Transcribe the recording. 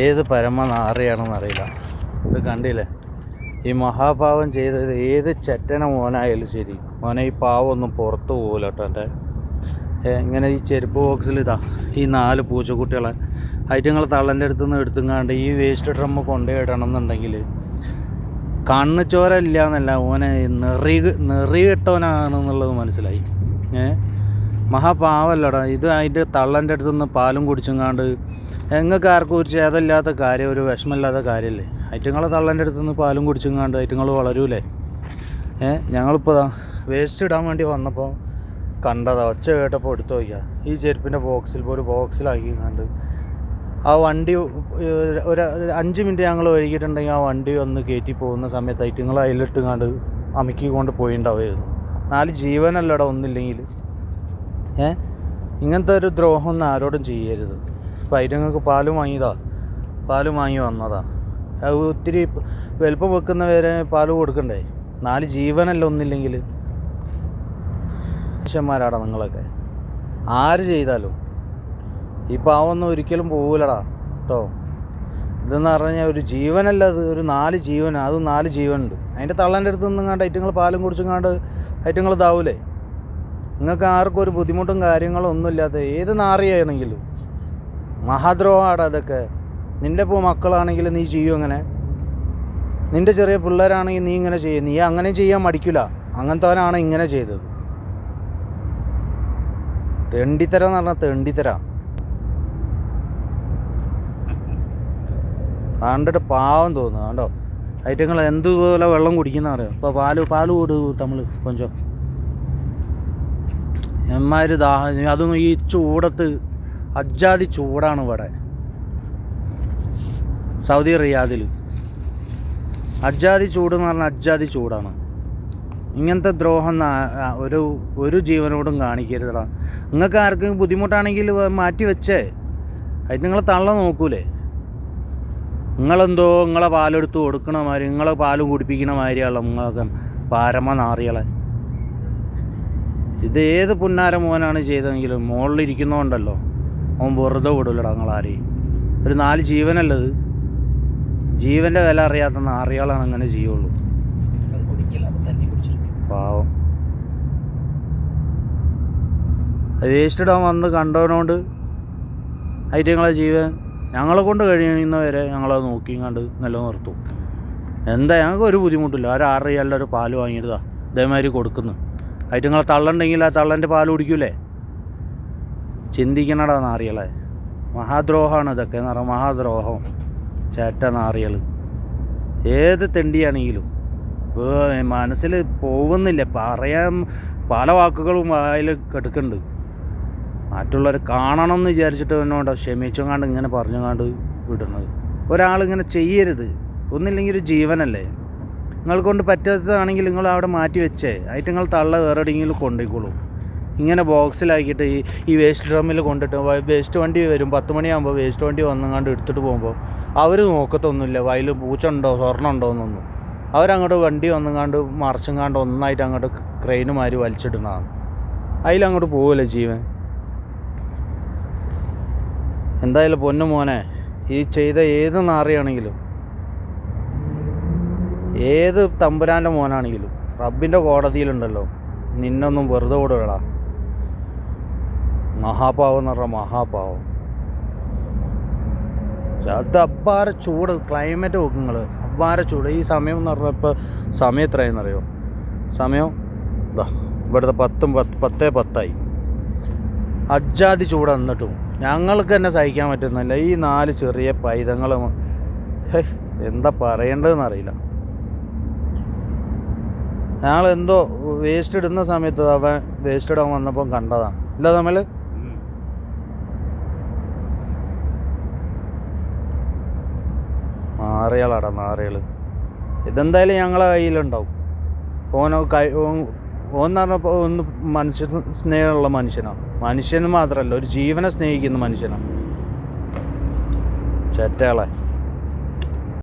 ഏത് പരമ നാറിയാണെന്ന് അറിയില്ല. ഇത് കണ്ടില്ലേ? ഈ മഹാപാവം ചെയ്തത് ഏത് ചെറ്റന മോനായാലും ശരി. മോനെ ഈ പാവമൊന്നും പുറത്തു പോകില്ല കേട്ടോ എന്റെ. ഇങ്ങനെ ഈ ചെരുപ്പ് ബോക്സിൽ ഇതാ ഈ നാല് പൂച്ചക്കുട്ടികളെ ഐറ്റങ്ങൾ തള്ളന്റെ അടുത്ത് നിന്ന് എടുത്തുങ്ങാണ്ട് ഈ വേസ്റ്റ് ഡ്രമ്മ് കൊണ്ടുപോയിടണം എന്നുണ്ടെങ്കിൽ കണ്ണ് ചോര ഇല്ല എന്നല്ല ഓനെ നെറി നെറി കെട്ടവനാണെന്നുള്ളത് മനസ്സിലായി. ഏ മഹാപാവല്ലടാ ഇത് അതിന്റെ തള്ളന്റെ അടുത്തുനിന്ന് പാലും കുടിച്ചുങ്ങാണ്ട് എങ്ങൾക്ക് ആർക്കും ഒരു ചേതമില്ലാത്ത കാര്യം ഒരു വിഷമമില്ലാത്ത കാര്യമല്ലേ ഐറ്റങ്ങളെ തള്ളന്റെ അടുത്ത് നിന്ന് പാലും കുടിച്ചെങ്ങാണ്ട് ഐറ്റങ്ങൾ വളരൂലേ? ഏ ഞങ്ങളിപ്പോൾ വേസ്റ്റ് ഇടാൻ വേണ്ടി വന്നപ്പോൾ കണ്ടതാ ഒച്ച കേട്ടപ്പോൾ എടുത്തു വയ്ക്കുക ഈ ചെരുപ്പിന്റെ ബോക്സിൽ ഒരു ബോക്സിലാക്കി കണ്ട് ആ വണ്ടി ഒരു അഞ്ച് മിനിറ്റ് ഞങ്ങൾ ഒഴുകിയിട്ടുണ്ടെങ്കിൽ ആ വണ്ടി ഒന്ന് കയറ്റി പോകുന്ന സമയത്ത് ഐറ്റങ്ങൾ അതിലിട്ട് കണ്ട് അമുക്കി കൊണ്ട് പോയിണ്ടാവുമായിരുന്നു. നാല് ജീവനല്ലട ഒന്നില്ലെങ്കിൽ. ഏ ഇങ്ങനത്തെ ഒരു ദ്രോഹം ഒന്നും ആരോടും ചെയ്യരുത്. അപ്പം ഐറ്റങ്ങൾക്ക് പാലും വാങ്ങിയതാ. പാലും വാങ്ങി വന്നതാ. അത് ഒത്തിരി വലുപ്പം വെക്കുന്നവരെ പാൽ കൊടുക്കണ്ടേ? നാല് ജീവനല്ല ഒന്നില്ലെങ്കിൽ. മനുഷ്യന്മാരാടാ നിങ്ങളൊക്കെ. ആര് ചെയ്താലും. ഈ പാവൊന്നും ഒരിക്കലും പോകൂലടാ കേട്ടോ ഇതെന്ന് പറഞ്ഞാൽ ഒരു ജീവനല്ല അത്. ഒരു നാല് ജീവൻ അതും നാല് ജീവനുണ്ട്. അതിന്റെ തള്ളന്റെ അടുത്ത് നിന്ന് കണ്ട് ഐറ്റങ്ങൾ പാലും കുടിച്ചും കണ്ട് ഐറ്റങ്ങൾ ഇതാവൂലേ? നിങ്ങൾക്ക് ആർക്കും ഒരു ബുദ്ധിമുട്ടും കാര്യങ്ങളും ഒന്നുമില്ലാത്ത ഏത് നാറിയാണെങ്കിലും. മഹാദ്രോഹമാണ് അതൊക്കെ. നിന്റെ ഇപ്പോൾ മക്കളാണെങ്കിൽ നീ ചെയ്യും അങ്ങനെ. നിന്റെ ചെറിയ പിള്ളേരാണെങ്കിൽ നീ ഇങ്ങനെ ചെയ്യും. നീ അങ്ങനെ ചെയ്യാൻ മടിക്കില്ല. അങ്ങനത്തവനാണ് ഇങ്ങനെ ചെയ്തത്. തെണ്ടിത്തര എന്ന് പറഞ്ഞാൽ തെണ്ടിത്തര. കണ്ടിട്ട് പാവം തോന്നുന്നു. കണ്ടോ? ഐറ്റങ്ങൾ എന്തുപോലെ വെള്ളം കുടിക്കുന്ന അറിയാം? ഇപ്പോൾ പാൽ പാൽ കൊടു തമ്മിൽ കൊഞ്ചം. എമ്മാര് ദാഹം. അതൊന്നും ഈ ചൂടത്ത് അജാതി ചൂടാണ് ഇവിടെ. സൗദി റിയാദിൽ അജ്ജാതി ചൂട് എന്ന് പറഞ്ഞാൽ അജ്ജാതി ചൂടാണ്. ഇങ്ങനത്തെ ദ്രോഹം ഒരു ഒരു ജീവനോടും കാണിക്കരുതടാ. നിങ്ങൾക്ക് ആർക്കെങ്കിലും ബുദ്ധിമുട്ടാണെങ്കിൽ മാറ്റി വെച്ചേ. അതിന് നിങ്ങൾ തള്ള നോക്കൂലേ. നിങ്ങളെന്തോ നിങ്ങളെ പാലെടുത്ത് കൊടുക്കണ മാതിരി നിങ്ങളെ പാലും കുടിപ്പിക്കണ മാതിരിയാണല്ലോ നിങ്ങൾക്ക് പാരമ നാറികളെ. ഇത് ഏത് പുന്നാര മോനാണ് ചെയ്തതെങ്കിലും മുകളിലിരിക്കുന്നതുകൊണ്ടല്ലോ അവൻ വെറുതെ വിടില്ലടാ നിങ്ങളാരെയും. ഒരു നാല് ജീവനല്ലത്. ജീവന്റെ വില അറിയാത്ത നാറികളാണ് അങ്ങനെ ചെയ്യുള്ളൂ. പാവം. വേസ്റ്റ് ഇടാൻ വന്ന് കണ്ടവനോണ്ട് ഐറ്റങ്ങളെ ജീവൻ ഞങ്ങളെ കൊണ്ട് കഴിയുന്നവരെ ഞങ്ങളത് നോക്കിയും കണ്ട് നിലനിർത്തും. എന്താ ഞങ്ങൾക്ക് ഒരു ബുദ്ധിമുട്ടില്ല. ഒരു ആറ് റിയാലിന്റെ ഒരു പാൽ വാങ്ങിയിട്ടാ ഇതേമാതിരി കൊടുക്കുന്നു. ഐറ്റങ്ങളെ തള്ളണ്ടെങ്കിൽ ആ തള്ളന്റെ പാൽ കുടിക്കൂലേ? ചിന്തിക്കണടാ നാറികളെ. മഹാദ്രോഹമാണ് ഇതൊക്കെ എന്ന് പറഞ്ഞാൽ മഹാദ്രോഹം. ചേട്ട നാറികൾ ഏത് തെണ്ടിയാണെങ്കിലും. മനസ്സിൽ പോകുന്നില്ല പറയാൻ പല വാക്കുകളും അതിൽ കെടുക്കുന്നുണ്ട് മറ്റുള്ളവർ കാണണം എന്ന് വിചാരിച്ചിട്ട് എന്നോട് ക്ഷമിച്ചും ഇങ്ങനെ പറഞ്ഞുകൊണ്ട് വിടുന്നത് ഒരാളിങ്ങനെ ചെയ്യരുത്. ഒന്നില്ലെങ്കിൽ ഒരു ജീവനല്ലേ. നിങ്ങൾ കൊണ്ട് പറ്റാത്തതാണെങ്കിൽ നിങ്ങൾ അവിടെ മാറ്റി വെച്ചേ. ആയിട്ട് നിങ്ങൾ തള്ള വേറെ എവിടെയെങ്കിലും കൊണ്ടുപോയിക്കോളൂ ഇങ്ങനെ ബോക്സിലാക്കിയിട്ട് ഈ ഈ വേസ്റ്റ് ഡ്രമ്മിൽ കൊണ്ടിട്ട് വേസ്റ്റ് വണ്ടി വരും പത്ത് മണിയാകുമ്പോൾ വേസ്റ്റ് വണ്ടി വന്നങ്ങാണ്ട് എടുത്തിട്ട് പോകുമ്പോൾ അവർ നോക്കത്തൊന്നുമില്ല. വയൽ പൂച്ച ഉണ്ടോ സ്വർണം ഉണ്ടോ എന്നൊന്നും. അവരങ്ങോട്ട് വണ്ടി വന്നങ്ങാണ്ട് മറിച്ചങ്ങാണ്ട് ഒന്നായിട്ട് അങ്ങോട്ട് ക്രെയിന് മാതിരി വലിച്ചിടുന്നതാണ്. അതിലങ്ങോട്ട് പോവില്ല ജീവൻ? എന്തായാലും പൊന്നു മോനെ ഈ ചെയ്ത ഏത് നാറിയാണെങ്കിലും ഏത് തമ്പുരാന്റെ മോനാണെങ്കിലും റബ്ബിന്റെ കോടതിയിലുണ്ടല്ലോ നിന്നൊന്നും വെറുതെ വിടടാ മഹാപാവം എന്ന് പറഞ്ഞാൽ മഹാപാവം. അത് അപ്പാര ചൂട് ക്ലൈമറ്റ് നോക്കുങ്ങൾ അബ്ബാര ചൂട്. ഈ സമയം എന്ന് പറഞ്ഞാൽ ഇപ്പോൾ സമയം എത്രയെന്നറിയോ സമയം ഇതാ ഇവിടുത്തെ പത്തും പത്ത് പത്തേ പത്തായി. അജാതി ചൂട് എന്നിട്ടും ഞങ്ങൾക്ക് തന്നെ സഹിക്കാൻ പറ്റുന്നില്ല. ഈ നാല് ചെറിയ പൈതങ്ങൾ എന്താ പറയേണ്ടതെന്ന് അറിയില്ല. ഞങ്ങൾ എന്തോ വേസ്റ്റ് ഇടുന്ന സമയത്ത് അവൻ വേസ്റ്റ് ഇടാൻ വന്നപ്പം കണ്ടതാണ് ഇല്ല തമ്മിൽ നാറികളാടാ നാറികൾ ഇതെന്തായാലും ഞങ്ങളെ കയ്യിലുണ്ടാവും. ഓനോ കൈ ഓന്ന് പറഞ്ഞപ്പോൾ ഒന്ന് മനുഷ്യ സ്നേഹമുള്ള മനുഷ്യനാണ് മനുഷ്യന് മാത്രമല്ല ഒരു ജീവനെ സ്നേഹിക്കുന്ന മനുഷ്യനാണ് ചേട്ടകളെ